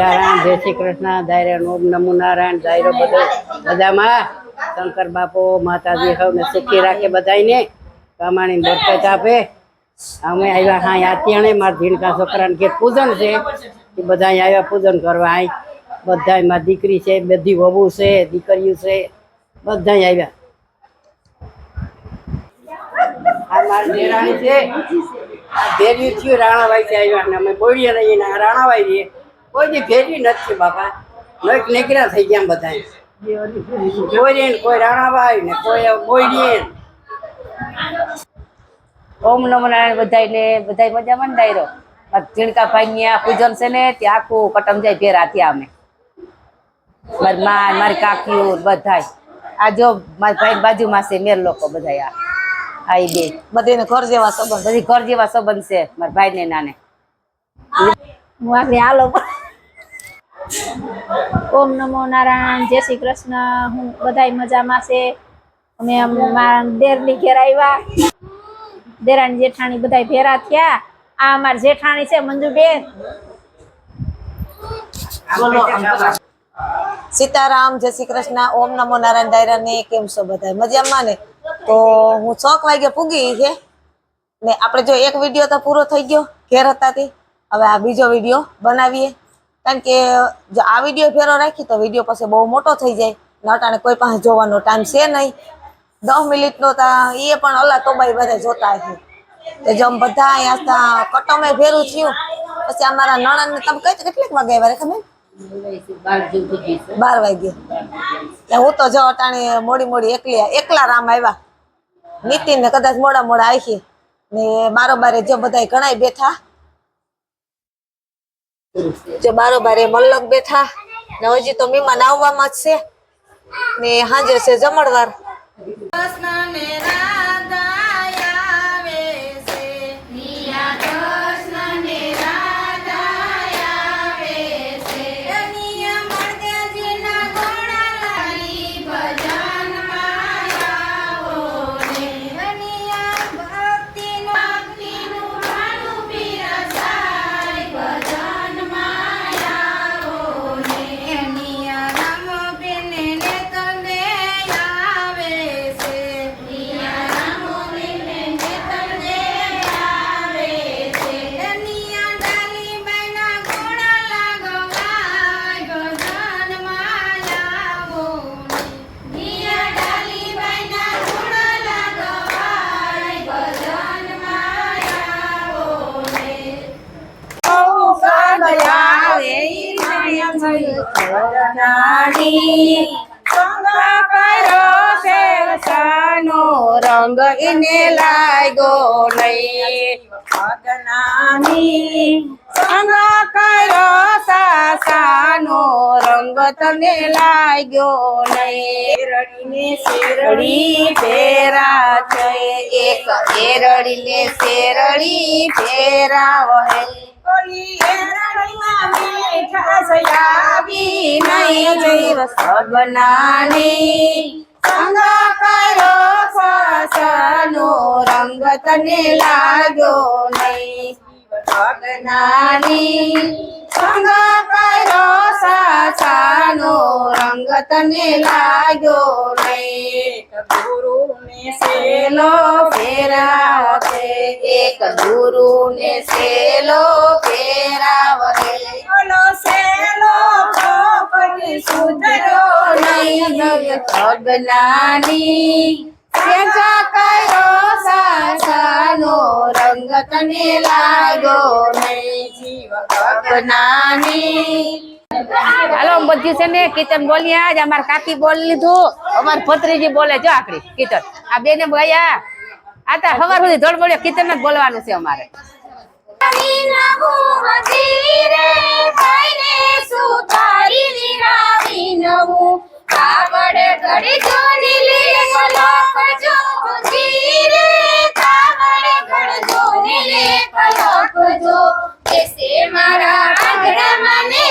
શ્રી કૃષ્ણ દાયરા ઓમ નમો નારાયણ દાયરો બધો બધામાં શંકર બાપો, માતાજી સૌને સુખી રાખે બધાયને. કમાણી બરકત આપે. અમે આવ્યા હા અત્યારે, મારા ધીણકા છોકરાને કે પૂજન છે. એ બધા આવ્યા પૂજન કરવા અહીં બધા મારી દીકરી છે, બધી વહુ છે, દીકરીઓ છે. બધા આવ્યા. આ મારી દેરાણી છે. આ થયું રાણાભાઈ આવ્યા અને અમે લઈને આ રાણાભાઈ રહીએ. કોઈ દી ભેરી નથી બાપા. નોક નીકળ્યા થઈ ગયા બધા કોઈ રે ને કોઈ રાણાભાઈ ને કોઈ બોડીએ ઓમ નમ નારાયણ બધાયને બધાય મજામાં ને ડાયરો? ઝીણકા ભાઈ ની પૂજન છે ને ત્યાં આખું કટમ જાય ભેરા ત્યાં અમે. મારી મા મારી કાકીઓ બધાય. આ જો મારી ભાઈ બાજુમાં છે મેર લોકો બધા આ. આવી બે. બધાને ઘર જેવા સંબંધ. બધી ઘર જેવા સંબંધ છે મારા ભાઈ ને નાને. હું આગળ હાલો. ઓમ નમો નારાયણ, જય શ્રી કૃષ્ણ. હું બધાય મજામાં છે. અમે મારા દેરની ઘેર આવ્યા દેરાણી જેઠાણી બધાય ભેરા થયા. આ અમારી જેઠાણી છે, મંજુબેન. સીતારામ, જય શ્રી કૃષ્ણ. ઓમ નમો નારાયણ દાયરા ને કેમ છો બધા મજામાં ને? તો હું છ વાગે પૂગી છે ને આપણે જો એક વીડિયો તો પૂરો થઈ ગયો ઘેર હતા તે હવે આ બીજો વીડિયો બનાવીએ. કારણ કે જો આ વીડિયો ફેરો રાખી તો વીડિયો પાસે બહુ મોટો થઈ જાય. ને અટાણે કોઈ પાસે જોવાનો ટાઈમ છે નહીં. દસ મિનિટનો તા એ પણ અલા તો ભાઈ બધા જોતા છે તો જો બધા અહીંયા કટમે ભેરું થયું. પછી અમારા નણંદ તમે કઈ કેટલીક વાગે આવ્યા ખબર? બાર વાગે હું તો જો અટાણે મોડી મોડી એકલી એકલા રામ આવ્યા. નીતિન ને કદાચ મોડા મોડા આવી ને બારોબારે જો બધા ઘણા બેઠા. જો એ મલ્લક બેઠા, ને હજી તો મહેમાન આવવામાં જ છે. ને હાજર છે જમણવાર. રંગ ઇને લાગ્યો નહીં અગનાની સંગ કર્યો સાસાનો રંગ તને લાગ્યો નહીં એરડીને શેરડી ફેરા છે એક એરડીને શેરડી ફેરા જીવ સબનાની સંગ કર્યો સાસાનો રંગ તને લાગ્યો નહીં. અજ્ઞાની સંગ કર્યો સાચાનો રંગ તને લાગ્યો નહીં ગુરુ ને સેલો ફેરાવે એક ગુરુ ને સેલો ફેરાવે બોલો, સેલો પોપટ સુધરો નહીં સાસાનો રંગ તને લાગ્યો નહીં જીવ અજ્ઞાની હાલો બધી છે ને કીર્તન બોલ્યા આજ અમાર કાકી બોલ લીધું. અમાર ભત્રીજી બોલે જો આપડી કીર્તન. આ બેને ગયા આ તો સવાર સુધી ધોળ બોલ્યો કીર્તન જ બોલવાનું છે અમારે. કાવડ ઘડી જોની લે કલોક જો ધીરે કાવડ ઘડ જો. મારા આંગણા મને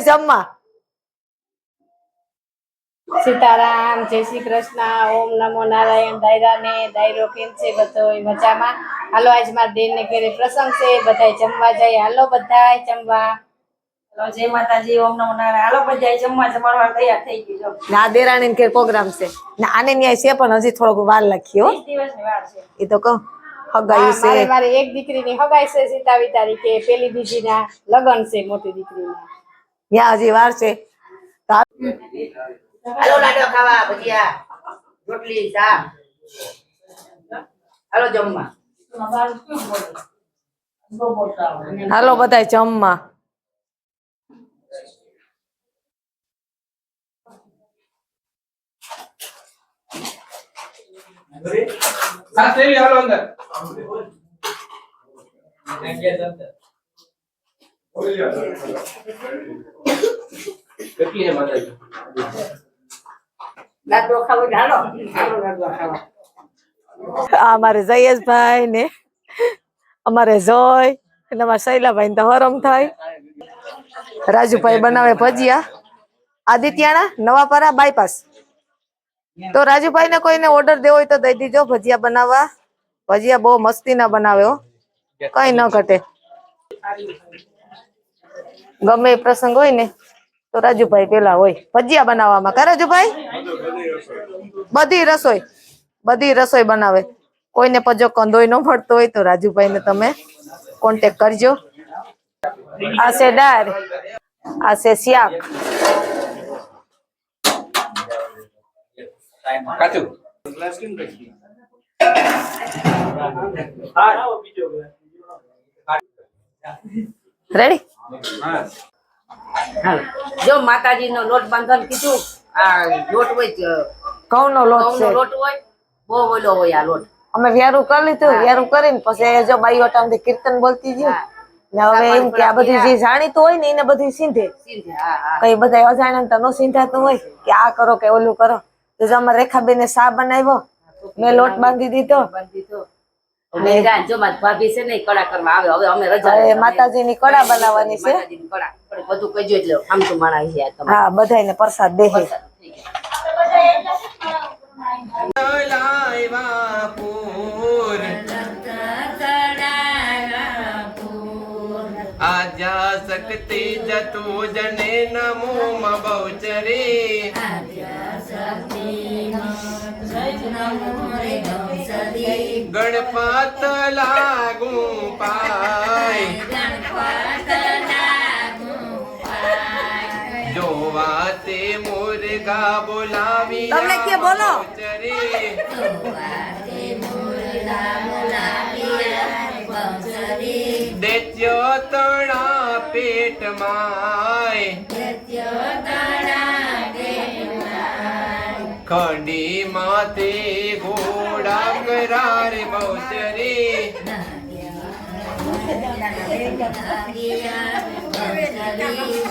બધા જમવા. સીતારામ જય શ્રી કૃષ્ણ ઓમ નમો નારાયણ દાયરા ને દાયરો કેમ છે બધો મજામાં? હાલો આજ મારા દેન ને ઘેરે પ્રસંગ છે બધાય જમવા જાય. હાલો બધાય જમવા. તો જય માતાજી ઓમ નમો નારાયણ. હાલો બધા જમવા તૈયાર થઈ ગયો ના દેરાણી કે પ્રોગ્રામ છે. ના આને ન્યાય છે પણ હજી થોડોક વાર લખી હો. વીસ દિવસની વાર છે. એ તો કહું હગાયું મારે છે. મારે એક દીકરીની હગાઈ છે સીતાવી તારીખે પેલી બીજીના લગન છે મોટી દીકરીના. ત્યાં હજી વાર છે. હાલો લાડો ખાવા ભજીયા રોટલી શાક. હાલો જમવા. હાલો બધા જમવા. હાલો અંદર. કેટલી છે માતાજી લાડો ખાવો હાલો. હાલો ખાવા. અમારે જયેશભાઈ ને અમારે જોય અને અમારે શૈલાભાઈ તો હરમ થાય. રાજુભાઈ બનાવે ભજીયા. આદિત્યાણા નવાપરા બાયપાસ તો રાજુભાઈ ને કોઈને ઓર્ડર દેવો હોય તો દઈ દીજો ભજીયા બનાવવા. ભજીયા બહુ મસ્તી ના બનાવે હો. કઈ ન ઘટે. ગમે એ પ્રસંગ હોય ને તો રાજુભાઈ પેલા હોય. ભજીયા બનાવવામાં કરે રાજુભાઈ? બધી રસોઈ. બધી રસોઈ બનાવે. કોઈને પજો કંદોય ન મળતો હોય તો રાજુભાઈ ને તમે કોન્ટેક કરજો. આ છે દાળ આ છે શાક. રેડી જો માતાજીનો લોટ બાંધવાનું કીધું આ લોટ હોય જ, નો લોટ છે. લોટ હોય બહુ ઓલો હોય આ લોટ. અમે વ્યારું કરી લીધું વ્યારું કરીને પછી જો બાઈ થી કીર્તન બોલતી ગયું. ને હવે એમ કે આ બધું જે જાણીતું હોય ને એને બધું સીધે. કઈ બધા અજાણ્યા તો ન સીંધાતું હોય કે આ કરો કે ઓલું કરો. તો જો અમારે રેખાબેને સા બનાવ્યો મેં લોટ બાંધી દીધો. બાંધી દીધો. અમે ગાય જો મારી ભાભી છે ને કળા કરવા આવે. હવે અમે રજા હવે. માતાજીની કડા બનાવવાની છે? માતાજીની કડા બધું કહેજો એટલે આમ તો માણા છે તમારે. હા બધાને પ્રસાદ દેહે લાયવા પૂર આજા શક્તિ જતું જને નમો મબૌચરે ગણપત લાગુ પાય. જોવા તે મુર્ગા બોલાવી તમને કે બોલો? દેત્યો તણા પેટમાય. ખંડી માતે ઘોડા કરારે સ્ત્રી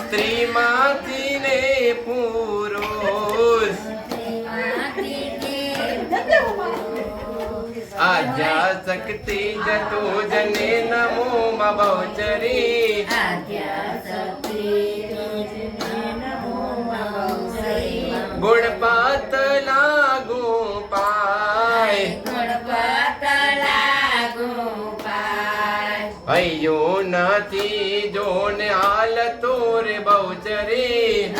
સ્ત્રીમાંથી ને પુરુષ. આજા શક્તિ જતો જને નમો માં બહુચરી ગુણપાત લાગુ પાય નથી જોને હાલ તોર બહુચરી.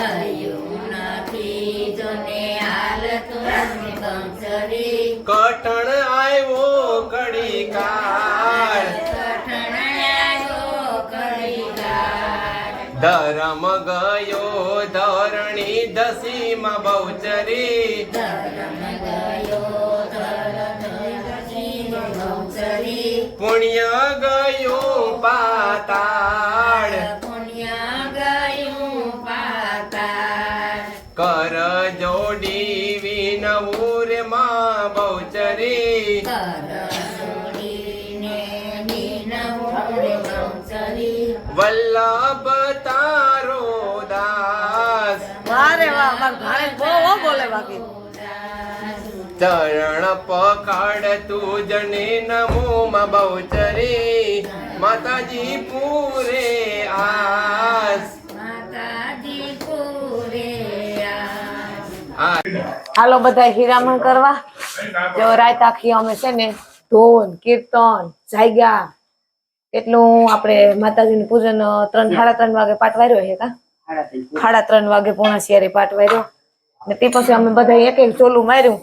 કઠણ આવ્યો કડી કાળ. ધરમ ગયો દસીમાં બહુચરી પુણ્ય ગયો પાતાળ કર જોડી વિનવું રે માં બહુચરી વલ્લભ એવા ચરણ પકડ તું જણી નમોમાં બહુચરી. માતાજી પૂરે આસ. માતાજી પૂરે હાલો બધા હિરામણ કરવા. જો રાત આખી અમે છે ને ધોન કીર્તન જાગ્યા. એટલું આપણે માતાજીનું પૂજન ત્રણ સાડા ત્રણ વાગે પાઠવાર્યો છે કા? સાડા ત્રણ. વાગે પૂર્ણ શિયારે પાઠ વાર્યો ને તે પછી અમે બધા એક એક ચોલું માર્યું.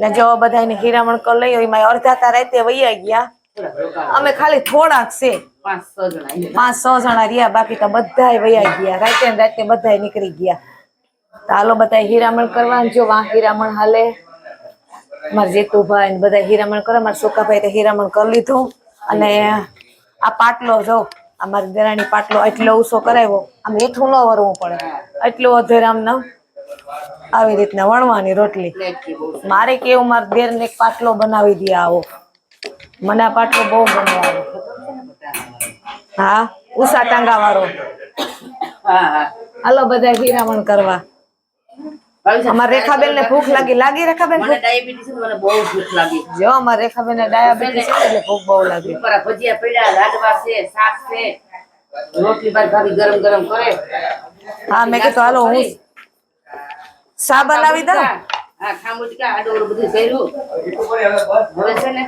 ને જો બધાને હીરામણ કર લઈ એમાં અડધા તા રાતે વૈયા ગયા. અમે ખાલી થોડાક છે. પાંચ છ જણા રહ્યા. બાકી તો બધા વયા ગયા. રાતે રાતે બધા નીકળી ગયા. તો હાલો બધા હીરામણ કરવા ને જો વાહ હીરામણ હાલે. મારા જેતુભાઈ ને બધા હીરામણ કરે મારા સુકાભાઈ તો હીરામણ કરી લીધું. અને આ પાટલો જો આ મારી દેરાણી પાટલો એટલો ઓછો કરાવ્યો. આમ હેઠું ન વરવું પડે. એટલું અધેર આમ ન આવી રીતના વણવાની રોટલી. મારે કેવું માર દેર ને એક પાટલો બનાવી દે આવો. મને આ પાટલો બહુ ગમે. હા ઉષા ટાંગા વાળો હાલો બધા હીરામણ કરવા. અમારે રેખાબેન ને ભૂખ લાગી. લાગી રેખાબેન મને ડાયાબિટીસ મને બહુ ભૂખ લાગી. જો અમારે રેખાબેન ને ડાયાબિટીસ એટલે ભૂખ બહુ લાગી. ભજીયા પડ્યા લાડવા છે શાક છે. રોટલી બાદ ભાભી ગરમ ગરમ કરે. હા મેં કીધું હાલો હું સા બનાવી દઉં? હા ખામુટકા આડોર બધું કર્યું હવે છે ને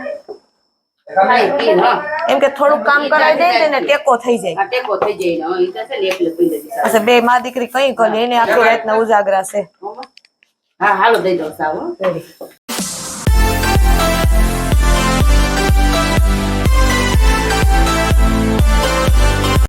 એમ કે થોડુંક કામ કરાવી દે ને ટેકો થઈ જાય. ટેકો થઈ ને ને. અચ્છા બે માં દીકરી કઈ કરે એને આખી રાતના ઉજાગરા છે. હા હાલો દઈ દઉં સાવ હો.